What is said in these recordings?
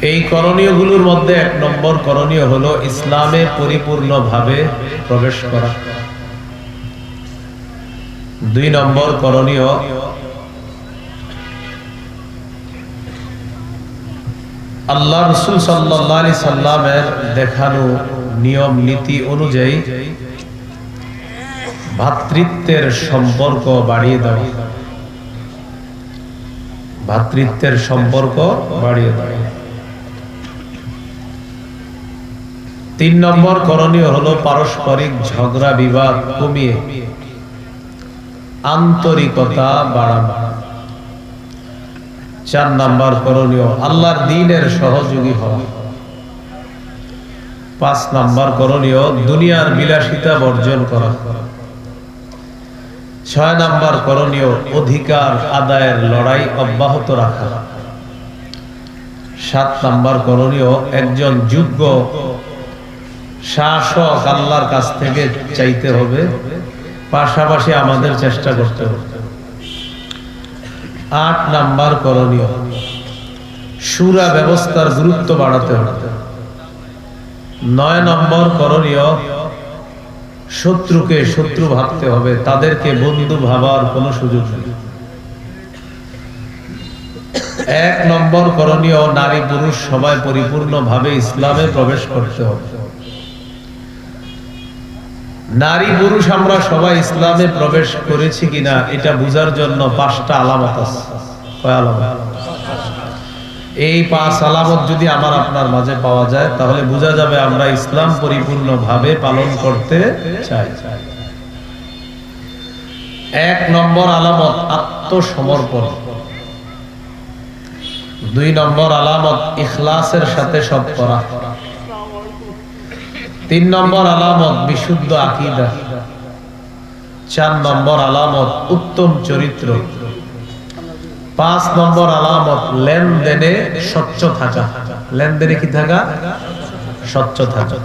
এই করণীয়গুলোর মধ্যে এক নম্বর করণীয় হলো ইসলামে পরিপূর্ণভাবে প্রবেশ করা। দুই নম্বর করণীয় আল্লাহ রসুল সাল্লি সাল্লামের দেখানো নিয়ম, নীতি অনুযায়ী ভাতৃত্বের সম্পর্ক বাড়িয়ে দেওয়া ভাতৃত্বের সম্পর্ক বাড়িয়ে দেওয়া তিন নম্বর করণীয় হলো পারস্পরিক ঝগড়া, বিবাদ কমিয়ে। আন্তরিকতা বাড়ানো। চার নাম্বার করণীয়, আল্লাহর দিনের সহযোগী হওয়া। পাঁচ নাম্বার করণীয়, দুনিয়ার বিলাসিতা বর্জন করা। ছয় নাম্বার করণীয়, অধিকার আদায়ের লড়াই অব্যাহত রাখা। সাত নাম্বার করণীয়, একজন যোগ্য শাসক আল্লাহর কাছ থেকে চাইতে হবে। পাশাপাশি আমাদের চেষ্টা করতে হবে। আট নাম্বার করণীয়। সুরা ব্যবস্থার গুরুত্ব বাড়াতে হবে। নয় নম্বর করণীয়, শত্রুকে শত্রু ভাবতে হবে। তাদেরকে বন্ধু ভাবার কোনো সুযোগ নেই। এক নম্বর করণীয়, নারী পুরুষ সবাই পরিপূর্ণভাবে ইসলামে প্রবেশ করতে হবে। নারী পুরুষ আমরা সবাই ইসলামে প্রবেশ করেছি কিনা, এটা বুঝার জন্য পাঁচটা আলামত আছে। এই পাঁচ আলামত যদি আমার আপনার মাঝে পাওয়া যায়, তাহলে বোঝা যাবে আমরা ইসলাম পরিপূর্ণভাবে পালন করতে চাই। এক নম্বর আলামত, আত্মসমর্পণ। দুই নম্বর আলামত, ইখলাসের সাথে সব করা। তিন নম্বর আলামত, বিশুদ্ধ আকিদা। চার নম্বর আলামত, উত্তম চরিত্র। পাঁচ নম্বর আলামত, লেনদেনে স্বচ্ছ থাকা। লেনদেনে কি থাকা? স্বচ্ছ থাকা।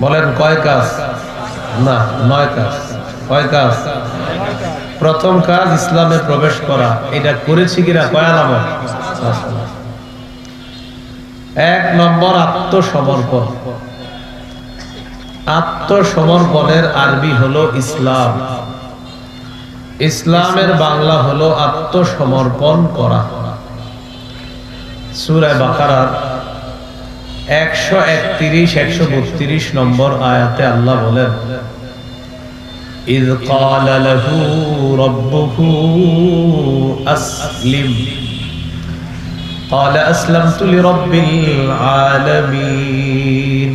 বলেন, কয় কাজ? না, নয় কাজ। কয় কাজ? প্রথম কাজ, ইসলামে প্রবেশ করা। এটা করেছি কিনা? কয় আলামত? এক নম্বর আত্মসমর্পণ। আত্মসমর্পণের আরবি হলো ইসলাম ইসলামের বাংলা হলো আত্মসমর্পণ করা সুরায় বাকারার একশো একত্রিশ একশো বত্রিশ নম্বর আয়াতে আল্লাহ বলেন إذ قال له ربه أسلم قال أسلمت لرب العالمين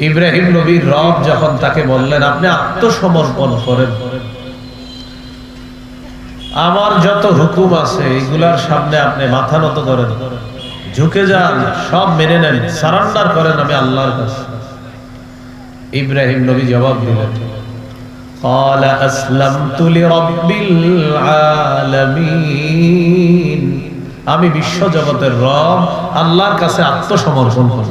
ইব্রাহিম নবীর রব যখন তাকে বললেন আপনি আত্মসমর্পণ করেন আমার যত হুকুম আছে এগুলার সামনে আপনি মাথা নত করেন ঝুঁকে যান সব মেনে নেন সারান্ডার করেন আমি আল্লাহর কাছে ইব্রাহিম নবী জবাব দিলেন قال أسلمت لرب العالمين আমি বিশ্ব জগতের রব আল্লাহর কাছে আত্মসমর্পণ করব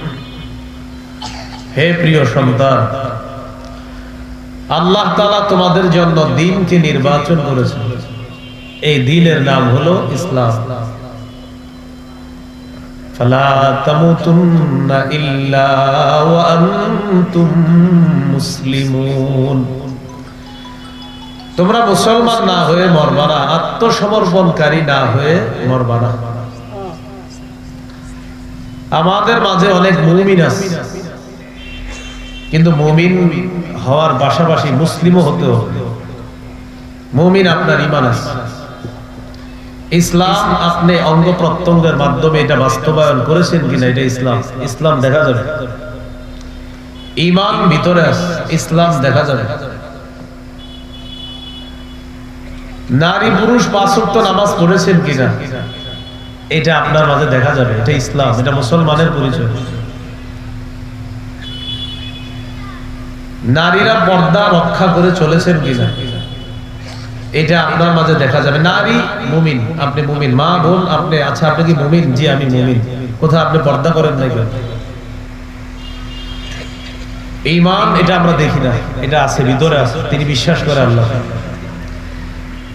হে প্রিয় সন্তান, আল্লাহ তালা তোমাদের জন্য দিনকে নির্বাচন করেছেন। এই দিনের নাম হলো ইসলাম। তোমরা মুসলমান না হয়ে মরবানা আত্মসমর্পণকারী না হয়ে মরবানা আমাদের মাঝে অনেক মুমিন আছে। কিন্তু মুমিন হওয়ার পাশাপাশি মুসলিমও হতে হবে। মুমিন আপনার ইমান আছে। ইসলাম আপনি অঙ্গ প্রত্যঙ্গের মাধ্যমে এটা বাস্তবায়ন করেছেন কিনা এটা ইসলাম। ইসলাম দেখা যাবে। ইমান ভিতরে ইসলাম দেখা যাবে। নারী পুরুষ পাঁচ ওয়াক্ত নামাজ পড়েছেন কিনা, এটা আপনার মাঝে দেখা যাবে। এটা ইসলাম, এটা মুসলমানের পরিচয়। নারীরা পর্দা রক্ষা করে চলেছেন কিনা? এটা আপনার মাঝে দেখা যাবে। নারী মুমিন, আপনি মুমিন। মা বোন, আপনি আচ্ছা আপনি কি মুমিন? জি, আমি মুমিন। কোথায় আপনি পর্দা করেন নাই ইমান এটা আমরা দেখি না। এটা আছে, ভিতরে আছে। তিনি বিশ্বাস করে আল্লাহ।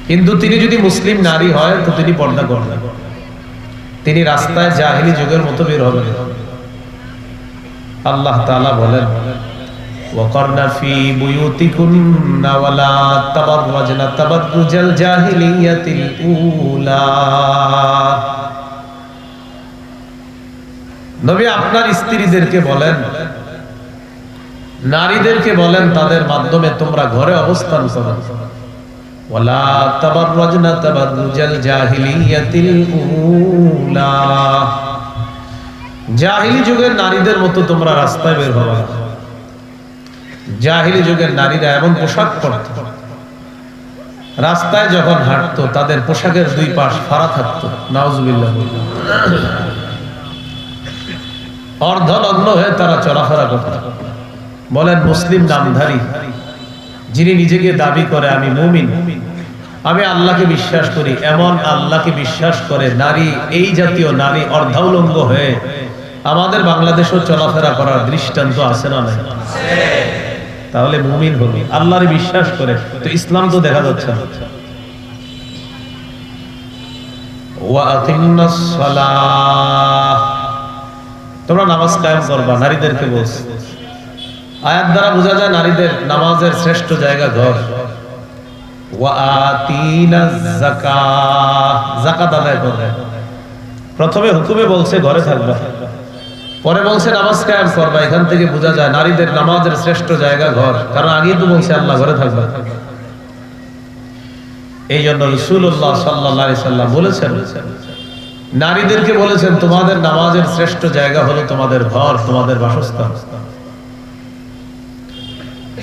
কিন্তু তিনি যদি মুসলিম নারী হয়, তো তিনি পর্দা করবেন তিনি রাস্তায় জাহিলি যুগের মতো বের হবেন। আল্লাহ তাআলা বলেন وقرن في بيوتكن ولا تبرجن تبرج الجاهلية الأولى নবী আপনার স্ত্রীদেরকে বলেন নারীদেরকে বলেন তাদের মাধ্যমে তোমরা ঘরে অবস্থান করো ওয়ালা তাবাররাজনা তাবাররুজাল জাহিলিয়াতিল উলা জাহিলি যুগের নারীদের মতো তোমরা রাস্তায় বের হবে না জাহিলি যুগের নারীরা এমন পোশাক পরত। রাস্তায় যখন হাঁটতো, তাদের পোশাকের দুই পাশ ফাড়া থাকতো। নাউজুবিল্লাহ। অর্ধনগ্ন হয়ে তারা চলাফেরা করত। বলেন, মুসলিম নামধারী, যিনি নিজেকে দাবি করে আমি মুমিন, আমি আল্লাহকে বিশ্বাস করি, এমন আল্লাহকে বিশ্বাস করে নারী, এই জাতীয় নারী অর্ধাউলঙ্গ হয়ে আমাদের বাংলাদেশও চলাফেরা করার দৃষ্টান্ত আছে না নাই? তাহলে মুমিন হবি। আল্লাহর বিশ্বাস করে, তো ইসলাম তো দেখা যাচ্ছে তোমরা নামাজ করবা, নারীদেরকে আয়াত দ্বারা বোঝা যায় নারীদের নামাজের শ্রেষ্ঠ জায়গা ঘর। প্রথমে হুকুমে বলছে, ঘরে থাকবা। পরে বলছে, নামাজ কায়েম করবা এখান থেকে বোঝা যায় নারীদের নামাজের শ্রেষ্ঠ জায়গা ঘর। কারণ আগেই তো বলছে, আল্লাহ ঘরে থাকবা। এই জন্য রসুল্লাহ সাল্লাহ বলেছেন, নারীদেরকে বলেছেন, তোমাদের নামাজের শ্রেষ্ঠ জায়গা হলো তোমাদের ঘর, তোমাদের বাসস্থান।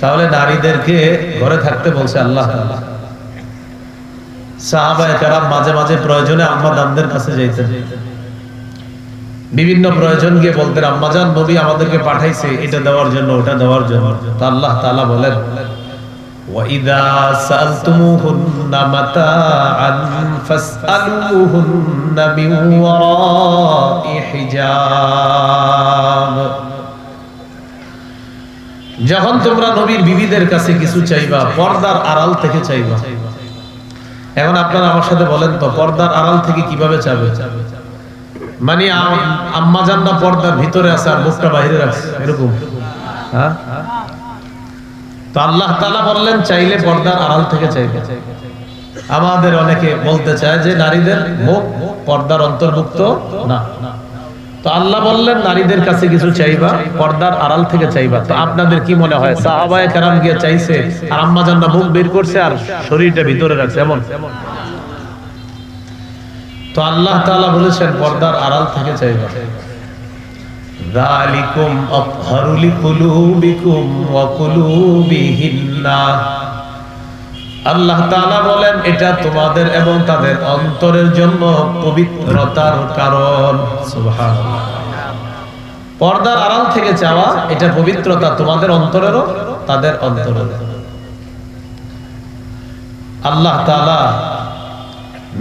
তাহলে নারীদেরকে ঘরে থাকতে বলছে আল্লাহ। সাহাবায়ে কেরাম মাঝে মাঝে প্রয়োজনে আম্মা দামদের কাছে যেতেন বিভিন্ন প্রয়োজন গিয়ে বলতেন আম্মাজান নবী আমাদেরকে পাঠাইছে এটা দেওয়ার জন্য ওটা দেওয়ার জন্য তা আল্লাহ তাআলা বলেন وَإِذَا سَأَلْتُمُوهُنَّ مَتَاعًا فَاسْأَلُوهُنَّ مِنْ وَرَاءِ حِجَابٍ যখন তোমরা নবীর বিবিদের কাছে কিছু চাইবা পর্দার আড়াল থেকে চাইবা এখন আপনারা আমার সাথে বলেন তো পর্দার আড়াল থেকে কিভাবে চাবে মানে আম্মা জান্না পর্দার ভিতরে আছে আর মুখটা বাইরে রাখছে এরকম। হ্যাঁ? তো আল্লাহ তালা বললেন, চাইলে পর্দার আড়াল থেকে চাইবে আমাদের অনেকে বলতে চায় যে, নারীদের মুখ পর্দার অন্তর্ভুক্ত না। তো আল্লাহ বললেন, নারীদের কাছে কিছু চাইবা, পর্দার আড়াল থেকে চাইবা। তো আপনাদের কি মনে হয়? সাহাবায়ে কেরাম গিয়ে চাইছে, আর আম্মা জান্না মুখ বের করছে আর শরীরটা ভিতরে রাখছে, এমন? তো আল্লাহ তাআলা বলেছেন পর্দার আড়াল থেকে চাইবা। যালিকুম আতহারু লিকুলুবিকুম ওয়া কুলুবিহিন্না। আল্লাহ তাআলা বলেন এটা তোমাদের এবং তাদের অন্তরের জন্য পবিত্রতার কারণ। সুবহানাল্লাহ। পর্দার আড়াল থেকে চাওয়া এটা পবিত্রতা তোমাদের অন্তরেরও তাদের অন্তরেরও। আল্লাহ তাআলা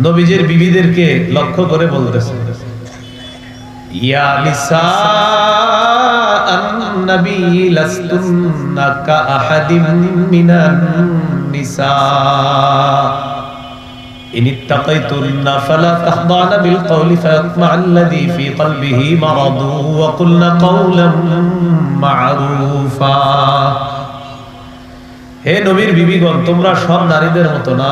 নবীজির বিবিদেরকে লক্ষ্য করে বলতেছে ইয়া নিসা النبي لستن كأحد من النساء إن اتقيتن فلا تخضعن بالقول فيطمع الذي في قلبه مرض وقلن قولا معروفا হে নবীর বিবিগণ তোমরা সব নারীদের মতো না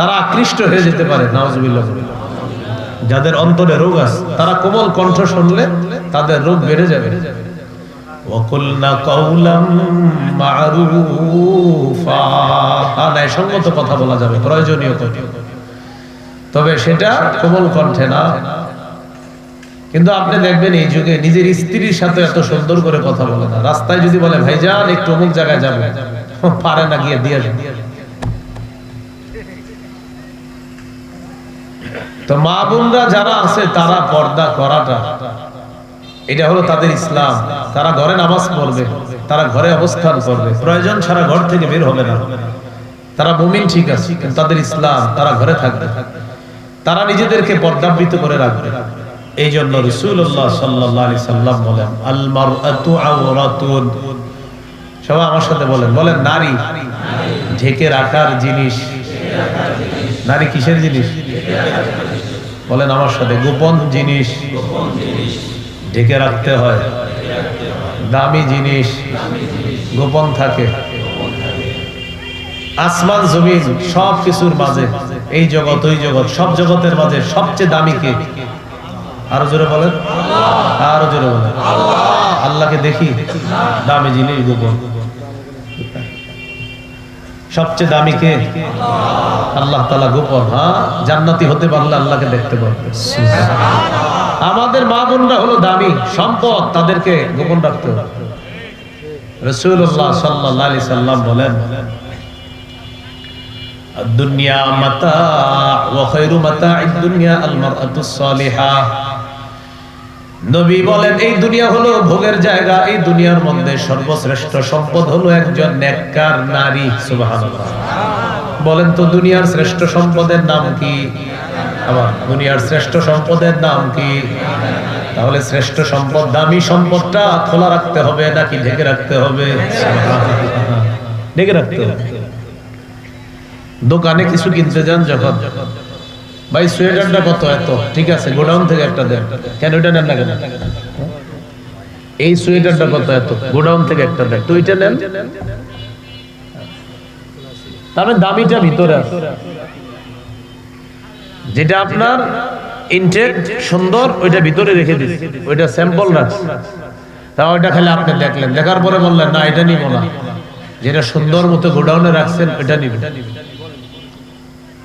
তারা আকৃষ্ট হয়ে যেতে পারে যাদের অন্তরে রোগ আছে, তারা কোমল কণ্ঠ শুনলে তাদের রোগ বেড়ে যাবে। কথা বলা যাবে, প্রয়োজনীয় তবে সেটা কোমল কণ্ঠে না। কিন্তু আপনি দেখবেন এই যুগে নিজের স্ত্রীর সাথে এত সুন্দর করে কথা বলে না। রাস্তায় যদি বলে, ভাইজান, একটু অমুক জায়গায় যাবে। পারে না গিয়ে, দিয়ে তো মা বোনরা যারা আছে, তারা পর্দা করাটা। এটা হলো তাদের ইসলাম। তারা ঘরে নামাজ পড়বে, তারা ঘরে অবস্থান করবে। প্রয়োজন ছাড়া ঘর থেকে বের হবে না। তারা মুমিন ঠিক আছে, কিন্তু তাদের ইসলাম, তারা ঘরে থাকবে। তারা নিজেদেরকে পর্দাবৃত করে রাখবে। এই জন্য রসুল্লাহ সাল্লাহ সাল্লাম বলেন আলমার সবাই আমার সাথে বলেন বলেন, নারী। ঢেকে রাখার জিনিস নারী কিসের জিনিস? বলেন আমার সাথে, গোপন জিনিস ঢেকে রাখতে হয়। দামি জিনিস গোপন থাকে। আসমান, জমিন, সব কিছুর মাঝে, এই জগৎ, ওই জগৎ, সব জগতের মাঝে সবচেয়ে দামি কে? আরও জোরে বলেন। আরও জোরে বলেন। আল্লাহকে দেখি, দামি জিনিস গোপন। সবচেয়ে দামি কে? আল্লাহ তালা গোপন হ্যাঁ জান্নাতি হতে পারলে আল্লাহকে দেখতে পারবে। আমাদের মা বোনরা হলো দামি, সম্পদ তাদেরকে গোপন রাখতে হবে। রসুল্লাহ সাল্লাহ বলেন দুনিয়া মাতা ওয়া খায়রু মাতা দুনিয়া আল মারআতু সালিহা নবী বলেন, এই দুনিয়া হলো ভোগের জায়গা, এই দুনিয়ার মধ্যে সর্বশ্রেষ্ঠ সম্পদ হলো একজন নেককার নারী, সুবহানাল্লাহ। বলেন, তো দুনিয়ার শ্রেষ্ঠ সম্পদের নাম কি? আবার, দুনিয়ার শ্রেষ্ঠ সম্পদের নাম কি? তাহলে শ্রেষ্ঠ সম্পদ দামি সম্পদটা খোলা রাখতে হবে নাকি ঢেকে রাখতে হবে? ঢেকে রাখতে হবে। দোকানে কিছু কিনতে যান যখন। ভাই সোয়েটারটা কত এত? ঠিক আছে, গোডাউন থেকে একটা দেন। কেন ওইটা নেন না কেন? এই সোয়েটারটা কত এত? গোডাউন থেকে একটা দেন। তো ওইটা নেন। তাহলে দামিটা ভিতরে আছে। যেটা আপনার ইনটেক সুন্দর, ওইটা ভিতরে রেখে দিন ওইটা স্যাম্পল রাখছে তা ওইটা খালি আপনি দেখলেন। দেখার পরে বললেন, না, এটা নিব না। যেটা সুন্দর মতো গোডাউনে রাখছেন, ওইটা নিবেন।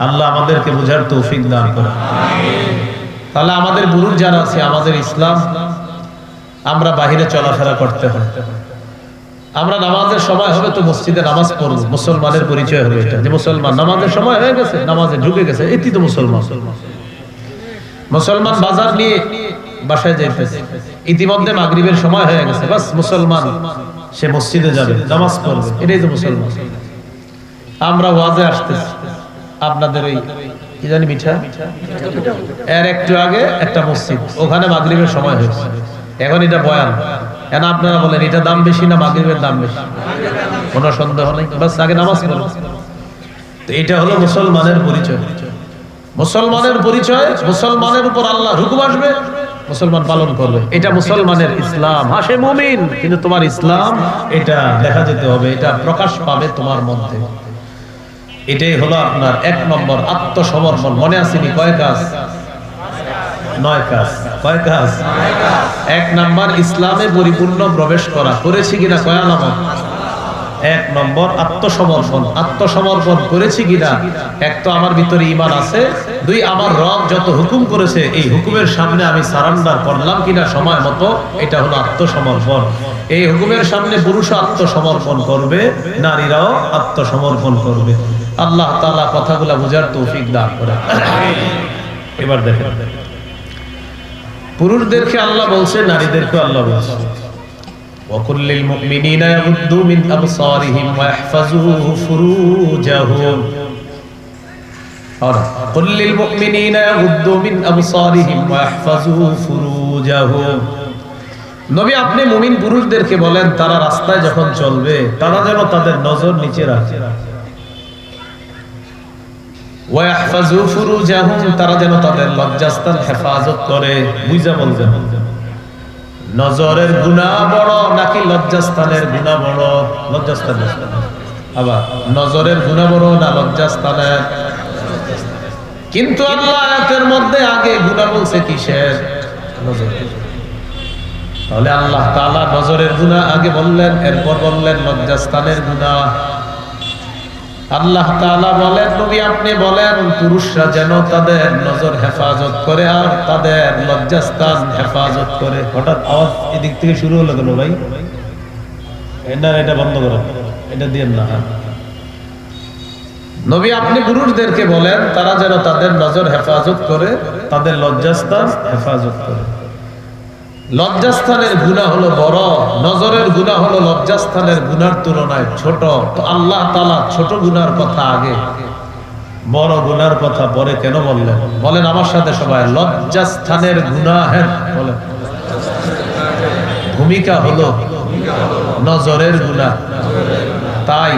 আল্লাহ আমাদেরকে বোঝার তৌফিক দান করে তাহলে আমাদের বুরুর যারা আছে, আমাদের ইসলাম, আমরা বাহিরে চলাফেরা করতে হয়। আমরা নামাজের সময় হবে তো মসজিদে নামাজ পড়ব, মুসলমানের পরিচয় হবে এটা। যে মুসলমান, নামাজের সময় হয়ে গেছে, নামাজে ঢুকে গেছে, এটি তো মুসলমান। মুসলমান বাজার নিয়ে বাসায় যাইতেছে। ইতিমধ্যে মাগরিবের সময় হয়ে গেছে, বাস মুসলমান, সে মসজিদে যাবে, নামাজ পড়বে, এটাই তো মুসলমান। আমরা ওয়াজে আসতেছি। আপনাদের ওই কি জানি মিঠা? এর একটু আগে একটা মসজিদ, ওখানে মাগরিবের সময় হয়েছে। এখন এটা বয়ান। কেন আপনারা বলেন, এটা দাম বেশি না মাগরিবের দাম বেশি? কোনো সন্দেহ নেই? বাস, আগে নামাজ পড়ো তো এটা হলো মুসলমানের পরিচয়। মুসলমানের পরিচয়, মুসলমানের উপর আল্লাহ হুকুম আসবে, মুসলমান পালন করবে। এটা মুসলমানের ইসলাম। হাসে মুমিন, কিন্তু তোমার ইসলাম, এটা দেখা যেতে হবে, এটা প্রকাশ পাবে তোমার মধ্যে। এটাই হলো আপনার এক নম্বর আত্মসমর্পণ। মনে আসেনি কয় কাজ? নয় কাজ। কয় কাজ? এক নাম্বার ইসলামে পরিপূর্ণ প্রবেশ করা। করেছি কিনা কয় আলামত? এক নম্বর আত্মসমর্পণ। আত্মসমর্পণ করেছি কিনা? এক তো আমার ভিতরে ইমান আছে। দুই, আমার রব যত হুকুম করেছে, এই হুকুমের সামনে আমি সারান্ডার করলাম কিনা সময় মতো, এটা হলো আত্মসমর্পণ। এই হুকুমের সামনে পুরুষ আত্মসমর্পণ করবে, নারীরাও আত্মসমর্পণ করবে। আল্লাহ তাআলা কথাগুলা বুঝার তৌফিক দান করে এবার দেখেন পুরুষদেরকে আল্লাহ বলছে নারীদেরকে আল্লাহ বলছে وقل للمؤمنين يغضوا من أبصارهم ويحفظوا فروجهم قل للمؤمنين يغضوا من أبصارهم ويحفظوا فروجهم নবী আপনি মুমিন পুরুষদেরকে বলেন তারা রাস্তায় যখন চলবে তারা যেন তাদের নজর নিচে রাখে তারা যেন তাদের লজ্জাস্থান হেফাজত করে। বুঝা বলবেন নজরের গুণা বড়, নাকি লজ্জাস্থানের গুণা বড়? লজ্জাস্থানের। আবার, নজরের গুণা বড় না লজ্জাস্থানের? কিন্তু আল্লাহ মধ্যে আগে গুনাহ বলছে কিসের? তাহলে আল্লাহ নজরের গুনাহ আগে বললেন, এরপর বললেন লজ্জাস্থানের গুনাহ আল্লাহ তাআলা বলেন নবী আপনি বলেন, পুরুষরা যেন তাদের নজর হেফাজত করে আর তাদের লজ্জাস্থান হেফাজত করে। হঠাৎ আওয়াজ এদিক থেকে শুরু হলো কেন ভাই? এটা এটা বন্ধ করো। এটা দিয়ে না হ্যাঁ। নবী, আপনি পুরুষদেরকে বলেন, তারা যেন তাদের নজর হেফাজত করে, তাদের লজ্জাস্থান হেফাজত করে। লজ্জাস্থানের গুণা হলো বড়, নজরের গুণা হলো লজ্জাস্থানের গুনার তুলনায় ছোট। তো আল্লাহ তালা ছোট গুনার কথা আগে, বড় গুনার কথা পরে কেন বললেন? বলেন আমার সাথে সবাই, লজ্জাস্থানের গুণা হ্যাঁ বলেন। ভূমিকা হলো নজরের গুণা। তাই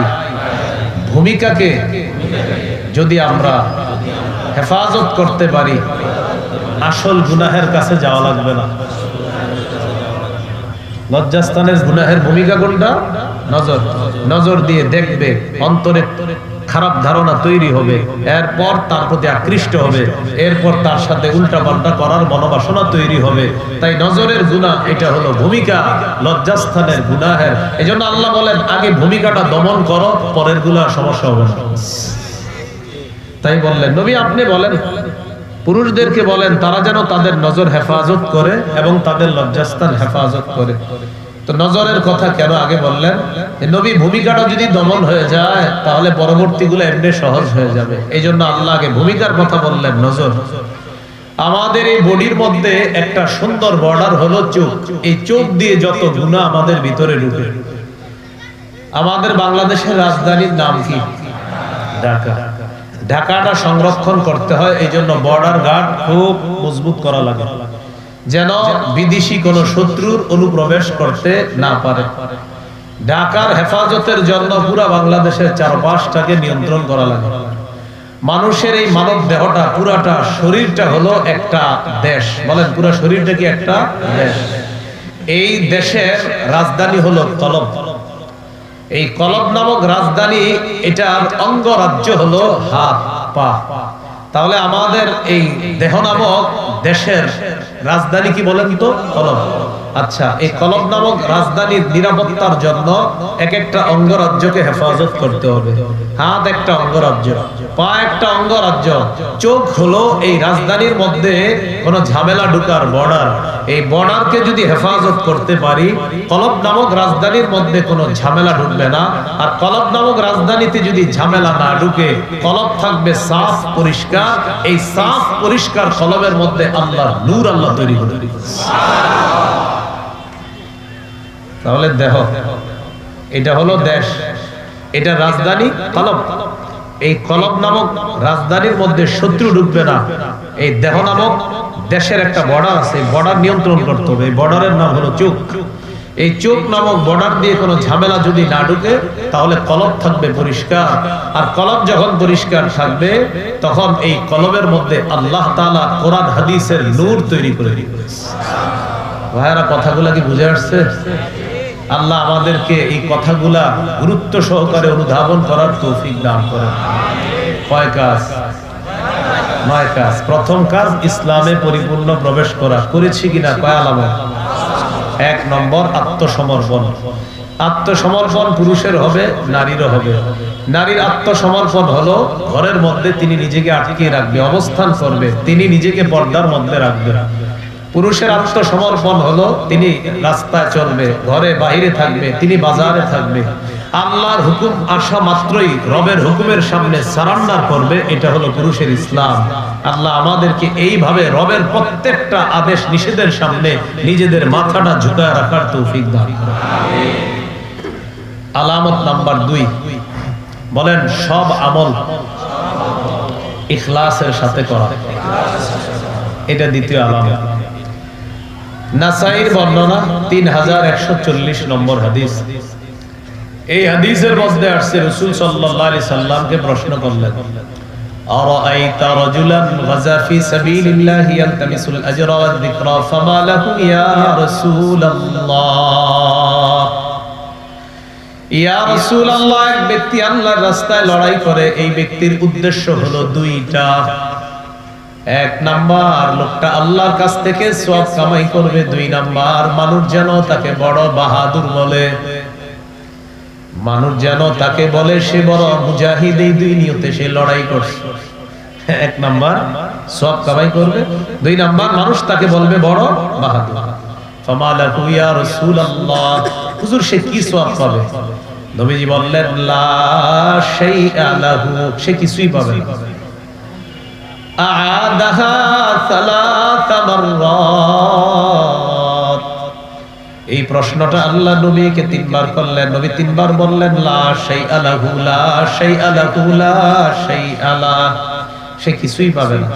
ভূমিকাকে যদি আমরা হেফাজত করতে পারি, আসল গুনাহের কাছে যাওয়া লাগবে না। লজ্জাস্থানের গুনাহের ভূমিকা কোনটা? নজর। নজর দিয়ে দেখবে, অন্তরে খারাপ ধারণা তৈরি হবে, এরপর তার প্রতি আকৃষ্ট হবে, এরপর তার সাথে উল্টা পাল্টা করার মনোবাসনা তৈরি হবে। তাই নজরের গুণা এটা হলো ভূমিকা, লজ্জাস্থানের গুনাহের। এই জন্য আল্লাহ বলেন, আগে ভূমিকাটা দমন করো, পরেরগুলা সমস্যা হবে না। তাই বললেন, নবী আপনি বলেন পুরুষদেরকে বলেন, তারা যেন তাদের নজর হেফাজত করে এবং তাদের লজ্জাস্থান হেফাজত করে। তো নজরের কথা কেন আগে বললেন? নবী ভূমিকাটা যদি দমন হয়ে যায়, তাহলে পরবর্তীগুলো এমনি সহজ হয়ে যাবে। এই জন্য আল্লাহ আগে ভূমিকার কথা বললেন, নজর। আমাদের এই বডির মধ্যে একটা সুন্দর বর্ডার হলো চোখ। এই চোখ দিয়ে যত গুণা আমাদের ভিতরে ঢুকে। আমাদের বাংলাদেশের রাজধানীর নাম কি? ঢাকা। ঢাকাটা সংরক্ষণ করতে হয়, এই জন্য বর্ডার গার্ড খুব মজবুত করা লাগে। যেন বিদেশি কোন শত্রুর অনুপ্রবেশ করতে না পারে। ঢাকার হেফাজতের জন্য পুরা বাংলাদেশের চারপাশটাকে নিয়ন্ত্রণ করা লাগে। মানুষের এই মানব দেহটা, পুরাটা শরীরটা হলো একটা দেশ। বলেন, পুরা শরীরটা কি একটা দেশ? এই দেশের রাজধানী হলো কলম এই কলব নামক রাজধানী, এটার অঙ্গরাজ্য হলো হাত, পা। তাহলে আমাদের এই দেহ নামক দেশের রাজধানী কি বলেন তো? কলব। আচ্ছা এই কলব নামক রাজধানীর নিরাপত্তার জন্য এক একটা অঙ্গরাজ্যকে হেফাজত করতে হবে। হাত একটা অঙ্গরাজ্য। পা একটা অঙ্গরাজ্য চোখ হলো এই রাজধানীর মধ্যে কোনো ঝামেলা ঢুকার বর্ডার এই বর্ডারকে যদি হেফাজত করতে পারি, কলব নামক রাজধানীর মধ্যে কোনো ঝামেলা ঢুকবে না। আর কলব নামক রাজধানীতে যদি ঝামেলা না ঢুকে, কলব থাকবে সাফ, পরিষ্কার। এই সাফ, পরিষ্কার কলবের মধ্যে আল্লাহ নূর আল্লাহ তৈরি করে তাহলে দেহ এটা হলো দেশ। এটা রাজধানী কলব। এই কলব নামক রাজধানীর মধ্যে শত্রু ঢুকবে না। এই দেহ নামক দেশের একটা বর্ডার আছে বর্ডার নিয়ন্ত্রণ করতে হবে। এই বর্ডারের নাম হলো চোখ। এই চোখ নামক বর্ডার দিয়ে কোনো ঝামেলা যদি না ঢুকে, তাহলে কলব থাকবে পরিষ্কার। আর কলব যখন পরিষ্কার থাকবে, তখন এই কলবের মধ্যে আল্লাহ তাআলা কোরআন, হাদিসের নূর তৈরি করে দিবে। ভাইয়ারা, কথাগুলা কি বুঝে আসছে? আল্লাহ আমাদেরকে এই কথাগুলা গুরুত্ব সহকারে অনুধাবন করার তৌফিক দান করেন। কয় কাজ? নয় কাজ। প্রথম কাজ, ইসলামে পরিপূর্ণ প্রবেশ করা। করেছি কিনা? কয় আলামত? এক নম্বর, আত্মসমর্পণ। আত্মসমর্পণ পুরুষের হবে, নারীরও হবে। নারীর আত্মসমর্পণ হলো, ঘরের মধ্যে তিনি নিজেকে আটকে রাখবে, অবস্থান করবে। তিনি নিজেকে পর্দার মধ্যে রাখবে। পুরুষের আত্মসমর্পণ হলো, তিনি রাস্তায় চলবে, ঘরে বাইরে থাকবে, তিনি বাজারে থাকবে। আল্লাহর হুকুম আসা মাত্রই রবের হুকুমের সামনে সারান্ডার করবে, এটা হলো পুরুষের ইসলাম। আল্লাহ আমাদেরকে এইভাবে রবের প্রত্যেকটা আদেশ নিষেধের সামনে নিজেদের মাথাটা ঝুঁকায় রাখার তৌফিক দান আলামত নাম্বার দুই। বলেন, সব আমল ইখলাসের সাথে করা। এটা দ্বিতীয় আলামত। নাসাইর বর্ণনা তিন হাজার একশো চল্লিশ নম্বর হাদিস এই হাদিসের মধ্যে আসছে রসুল সাল্লাল্লাহু সাল্লামকে প্রশ্ন করলেন أرأيت رجلا غزا في سبيل الله يلتمس الأجر والذكرى فما له يا رسول الله ইয়া রাসূলুল্লাহ এক ব্যক্তি আল্লাহর রাস্তায় লড়াই করে এই ব্যক্তির উদ্দেশ্য হলো দুইটা এক নাম্বার, লোকটা আল্লাহর কাছ থেকে সওয়াব কামাই করবে। দুই নাম্বার, মানুষ যেন তাকে বড় বাহাদুর বলে। মানুষ যেন তাকে বলে, সে বড় মুজাহিদ, এই দুই নিয়তে সে লড়াই করছে। এক নাম্বার সব কামাই করবে। দুই নাম্বার, মানুষ তাকে বলবে বড় বাহাদুর। ফামালাহু ইয়া রাসূলুল্লাহ। হুজুর, সে কি সওয়াব পাবে? নবীজি বললেন, লা শাইআ লাহু। সে কিছুই পাবে না। এই প্রশ্নটা আল্লাহ নবীকে তিনবার করলেন। নবী তিনবার বললেন, লা শাইআ লাহু লা শাইআ লাহু লা শাইআ লাহু সে কিছুই পাবে না।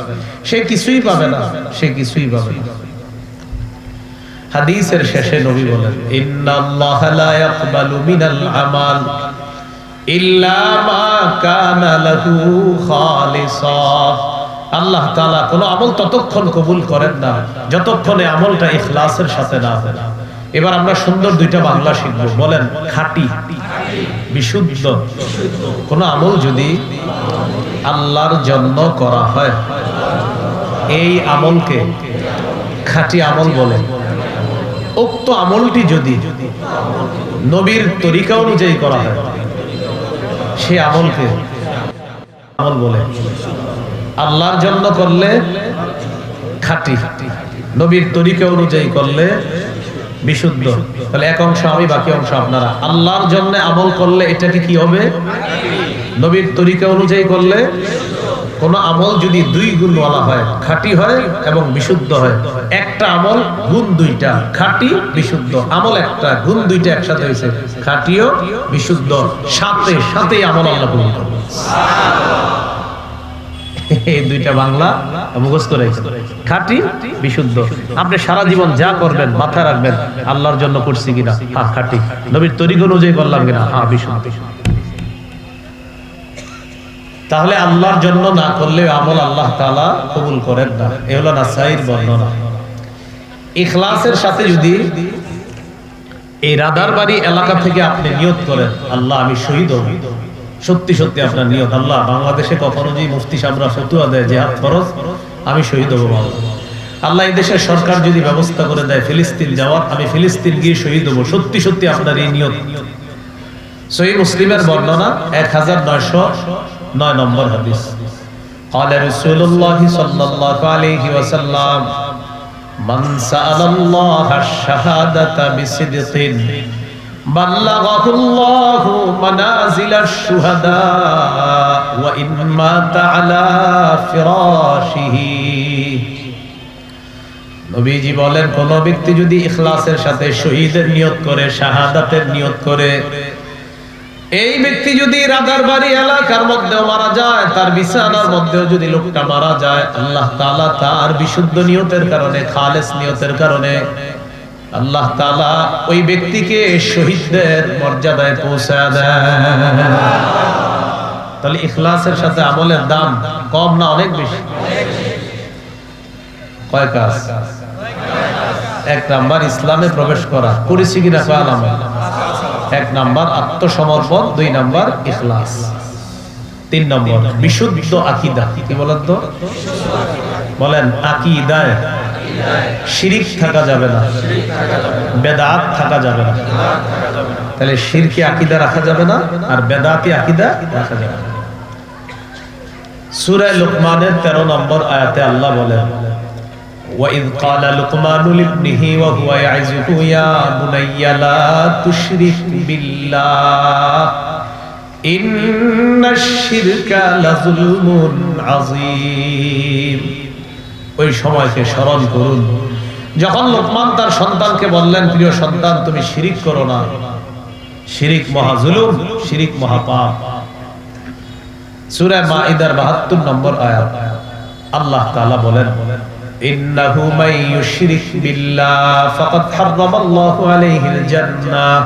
সে কিছুই পাবে না। সে কিছুই পাবে না। হাদিসের শেষে নবী বলেন, ইন্নাল্লাহা লা ইয়াকবালু মিনাল আমাল ইল্লা মা কানা লাহু খালিসা। আল্লাহ তালা কোন আমল ততক্ষণ কবুল করেন না, যতক্ষণে আমলটা ইখলাসের সাথে না এবার আমরা সুন্দর দুইটা বাংলা শিখব। বলেন, খাঁটি, বিশুদ্ধ। কোন আমল যদি আল্লাহর জন্য করা হয়, এই আমলকে খাঁটি আমল বলে। উক্ত আমলটি যদি নবীর তরিকা অনুযায়ী করা হয়, সে আমলকে আমল বলে। আল্লাহর জন্য করলে খাঁটি। নবীর তরিকা অনুযায়ী করলে বিশুদ্ধ। তাহলে এক অংশ আমি, বাকি অংশ আপনারা। আল্লাহর জন্য আমল করলে এটাকে কি হবে? নবীর তরিকা অনুযায়ী করলে কোন আমল যদি দুই গুণ বলা হয়, খাঁটি হয় এবং বিশুদ্ধ হয়, একটা আমল গুণ দুইটা, খাঁটি, বিশুদ্ধ। আমল একটা, গুণ দুইটা একসাথে হয়েছে, খাঁটিও, বিশুদ্ধ। সাথে সাথে আমল আল্লাহ কবুল করবে দুইটা বাংলা খাঁটি, বিশুদ্ধ। আপনি সারা জীবন যা করবেন রাখবেন, আল্লাহর জন্য করছি কিনা হ্যাঁ নবীর অনুযায়ী করলাম কিনা হ্যাঁ বিশুদ্ধ। তাহলে আল্লাহর জন্য না করলে আমল আল্লাহ তাআলা কবুল করেন না। এ হলো নাসাইর বর্ণনা। ইখলাসের সাথে যদি এই রাদারবাড়ি এলাকা থেকে আপনি নিয়ত করেন, আল্লাহ আমি শহীদ হব। সত্যি সত্যি আপনার নিয়ত আল্লাহ বাংলাদেশে কখনো যে মুফতি সামরা ফতুয়া দেয় যে হাত ফরজ আমি শহীদ হব আল্লাহ আল্লাহ এই দেশের সরকার যদি ব্যবস্থা করে দেয় ফিলিস্তিন যাওয়ার আমি ফিলিস্তিন গিয়ে শহীদ হব সত্যি সত্যি আপনার এই নিয়ত সহি মুসলিমের বর্ণনা এক হাজার নয়শো নয় নম্বর হাদিস قال رسول الله صلى الله عليه وسلم من سأل الله الشهادة بصدق بلغه الله منازل الشهداء وإن مات على فراشه নবীজি বলেন কোন ব্যক্তি যদি ইখলাসের সাথে শহীদের নিয়ত করে শাহাদাতের নিয়ত করে এই ব্যক্তি যদি রাজার বাড়ি এলাকার মধ্যেও মারা যায় তার বিছানার মধ্যেও যদি লোকটা মারা যায় আল্লাহ তাআলা তার বিশুদ্ধ নিয়তের কারণে খালেস নিয়তের কারণে আল্লাহ তাআলা ওই ব্যক্তিকে শহীদদের মর্যাদায় পৌঁছায় দেয় তাহলে ইখলাসের সাথে আমলের দাম কম না অনেক বেশি? এক নাম্বার ইসলামে প্রবেশ করা, করেছি কিনা এক নাম্বার আত্মসমর্পণ, দুই নাম্বার ইখলাস। তিন নম্বর বিশুদ্ধ আকিদা, কি বলেন তো? বলেন, আকিদায় শিরিক থাকা যাবে না বেদাত থাকা যাবে না তাহলে শিরকি আকিদা রাখা যাবে না আর বেদাতি আকিদা রাখা যাবে না সূরা লোকমানের 13 নম্বর আয়াতে আল্লাহ বলেন وإذ قال لقمان لابنه وهو يعزه يا بني لا تشرك بالله إن الشرك لظلم عظيم ওই সময়কে স্মরণ করুন। যখন লোকমান তার সন্তানকে বললেন, প্রিয় সন্তান, তুমি শিরিক করো না। শিরিক মহাজুলুম, শিরিক মহাপাপ। সুরায় মাইদার বাহাত্তর নম্বর আয়াত। আল্লাহ তাআলা বলেন, ইন্নাহু মাই ইউশরিক বিল্লাহ, ফাকাদ হারামাল্লাহু আলাইহিল জান্নাহ।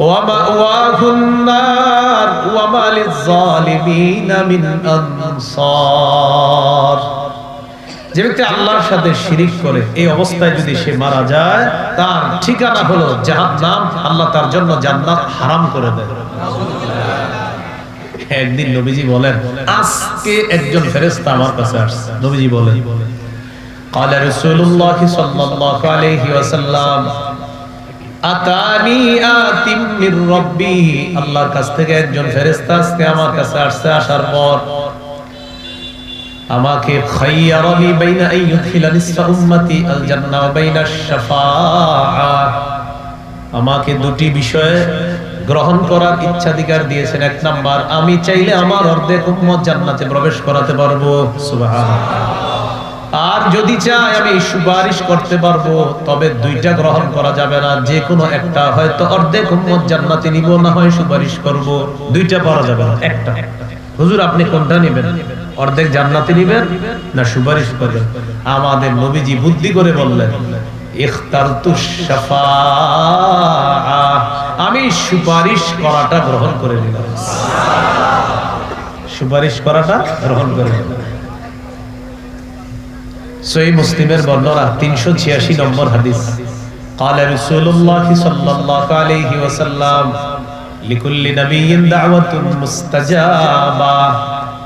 ওয়া মাওয়াহুন নার, ওয়া মালিজ জালিমিন মিন যে ব্যক্তি আল্লাহর সাথে শিরিক করে এই অবস্থায় যদি সে মারা যায় তার ঠিকানা হলো জাহান্নাম আল্লাহ তার জন্য জান্নাত হারাম করে দেয় একদিন নবীজি বলেন আজকে একজন ফেরেশতা আমার কাছে আসছে নবীজি বলেন قال رسول الله صلى الله عليه وسلم আতানি আতিম মির রব্বি আল্লাহর কাছ থেকে একজন ফেরেশতা আজকে আমার কাছে আসছে আসার পর আমাকে খাইয়ারানি বাইনা আন ইউদখিলা নিসফা উম্মতি আল জান্নাহ ওয়া বাইনা শাফাআ। আমাকে দুটি বিষয়ে গ্রহণ করার ইচ্ছাধিকার দিয়েছেন। এক নাম্বার, আমি চাইলে আমার অর্ধেক উম্মত জান্নাতে প্রবেশ করাতে পারব। সুবহানাল্লাহ। আর যদি চাই, আমি সুপারিশ করতে পারব, তবে দুইটা গ্রহণ করা যাবে না। যে কোনো একটা, হয়তো অর্ধেক উম্মত জান্নাতে নিব, না হয় সুপারিশ করব। দুইটা পারা যাবে না, একটা। হুজুর, আপনি কোনটা নেবেন? অর্ধেক জান্নাতে নিবেন না সুপারিশ করবেন আমাদের নবীজি বুদ্ধি করে বললেন ইখতারতু শাফাআ আমি সুপারিশ করাটা গ্রহণ করে নিলাম সুপারিশ করাটা গ্রহণ করে নিলাম সহি মুসলিমের বর্ণনা তিনশো ছিয়াশি নম্বর হাদিস قال رسول الله صلى الله عليه وسلم لكل نبي دعوة مستجابة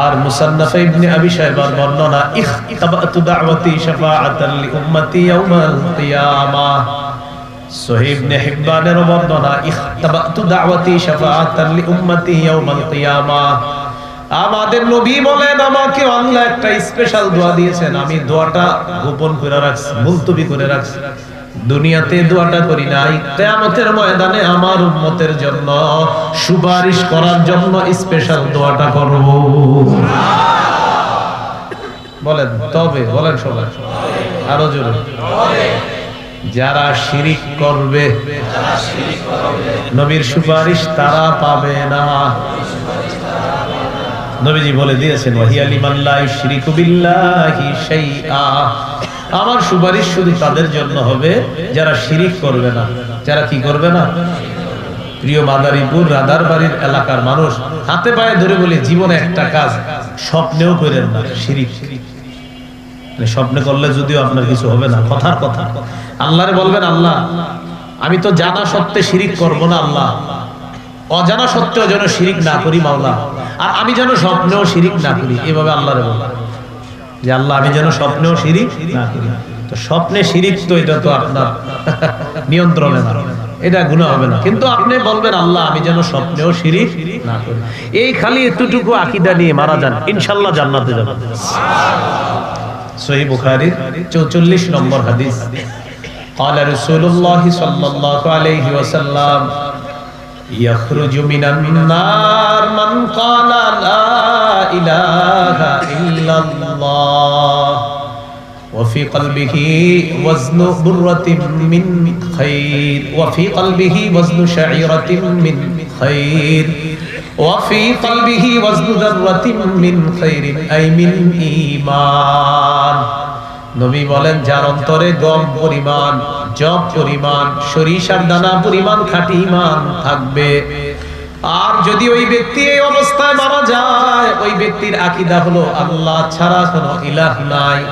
আর মুসান্নাফ ইবনে আবি শাইবার বর্ণনা ইখতাবাতু দাওয়াতি শাফাআতান লি উম্মতি ইয়াউমাল কিয়ামাহ সহিহ ইবনে হিব্বানের বর্ণনা, ইখতাবাতু দাওয়াতি শাফাআতান লি উম্মতি ইয়াউমাল কিয়ামাহ আমাদের নবী বলেন, আমাকে আল্লাহ একটা স্পেশাল দোয়া দিয়েছেন। আমি দোয়াটা গোপন করে রাখছি, মুলতবি করে রাখছি। দুনিয়াতে দোয়াটা করি নাই। কিয়ামতের ময়দানে আমার উম্মতের জন্য সুপারিশ করার জন্য স্পেশাল দোয়াটা করব। বলেন, তবে, বলেন সবাই। আরও জোরে। যারা শিরিক করবে, নবীর সুপারিশ তারা পাবে না। নবীজি বলে দিয়েছেন আমার সুপারিশ শুধু তাদের জন্য হবে, যারা শিরিক করবে না। যারা কি করবে না? প্রিয় মাদারীপুর রাদার বাড়ির এলাকার মানুষ, হাতে পায়ে ধরে বলে, জীবনে একটা কাজ স্বপ্নেও করেন না, শিরিক। মানে স্বপ্নে করলে যদিও আপনার কিছু হবে না, কথার কথা। আল্লাহরে বলবেন, আল্লাহ, আমি তো জানা সত্ত্বে শিরিক করব না, আল্লাহ। অজানা সত্ত্বেও যেন শিরিক না করি, মাওলা। আর আমি যেন স্বপ্নেও শিরিক না করি এভাবে আল্লাহরে বলবেন যে আল্লাহ আমি যেন স্বপ্নেও শিরিক না করি তো স্বপ্নে শিরিক তো এটা তো আপনার নিয়ন্ত্রণে না এটা গুণা হবে না কিন্তু আপনি বলবেন আল্লাহ আমি যেন স্বপ্নেও শিরিক না করি এই খালি এতটুকু আকিদা নিয়ে মারা যান ইনশাল্লাহ জান্নাতে যাবেন সহি বুখারীর 44 নম্বর হাদিস قال رسول الله صلى الله عليه وسلم يخرج من النار من قال لا إله إلا الله وفي قلبه وزن برة من خير وفي قلبه وزن شعيرة من خير وفي قلبه وزن ذرة من خير أي من إيمان নবী বলেন, যার অন্তরে গম পরিমাণ জব পরিমাণ, সরিষার দানা পরিমাণ, খাঁটি ইমান থাকবে। আর যদি ওই ব্যক্তি এই অবস্থায় মারা যায়, ওই ব্যক্তির আকিদা হলো আল্লাহ ছাড়া কোনো ইলাহ নাই।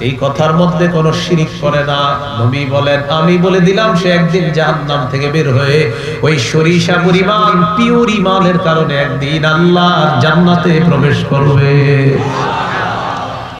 এই কথার মধ্যে কোনো শিরিক করে না। নবী বলেন, আমি বলে দিলাম, সে একদিন জাহান্নাম থেকে বের হয়ে ওই সরিষা পরিমাণ, পিওর ইমানের কারণে একদিন আল্লাহ জান্নাতে প্রবেশ করবে।